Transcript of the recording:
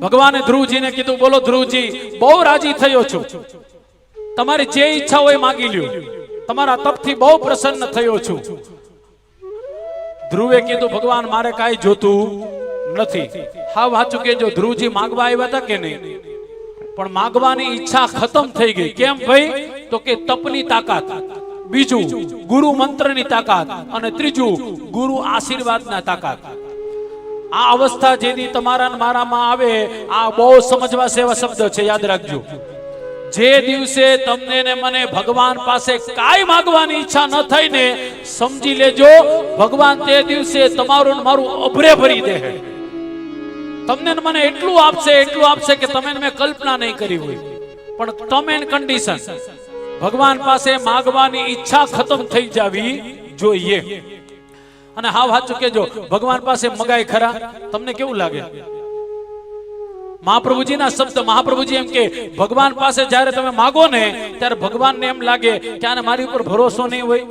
ભગવાને ધ્રુવજીને કીધું, બોલો ધ્રુવજી, બહુ રાજી થયો છું. તમારી જે ઈચ્છા હોય માગી લ્યો. તમારા તપથી બહુ પ્રસન્ન થયો છું. ધ્રુવે કીધું, ભગવાન, મારે કાંઈ જોતું નથી. હા, વાંચું કે જો ધ્રુવજી માગવા આવ્યા હતા કે નહીં? પણ માગવાની ઈચ્છા ખતમ થઈ ગઈ. કેમ ભાઈ? તો કે તપની તાકાત. બીજું, ગુરુ મંત્રની તાકાત. અને ત્રીજું, ગુરુ આશીર્વાદના તાકાત. આ અવસ્થા જેથી તમારા મારામાં આવે, આ બહુ સમજવા સેવા શબ્દ છે, યાદ રાખજો. જે દિવસે તમને ને મને ભગવાન પાસે કાંઈ માંગવાની ઈચ્છા ન થઈ ને, સમજી લેજો, ભગવાન તે દિવસે તમારું મારું અભરે ભરી દે. તમને મને એટલું આપશે એટલું આપશે કે તમે મેં કલ્પના નહીં કરી હોય. પણ ટર્મ એન્ડ કન્ડિશન ભગવાન પાસે માગવાની ઈચ્છા ખતમ થઈ જાવી જોઈએ. અને હા સાચું કેજો ભગવાન પાસે મગાય ખરા. તમને કેવું લાગે? મહાપ્રભુજીના શબ્દ, મહાપ્રભુજી એમ કે, ભગવાન પાસે જ્યારે તમે માગો ને, ત્યારે ભગવાનને એમ લાગે કે આને મારી ઉપર ભરોસો નહીં હોય.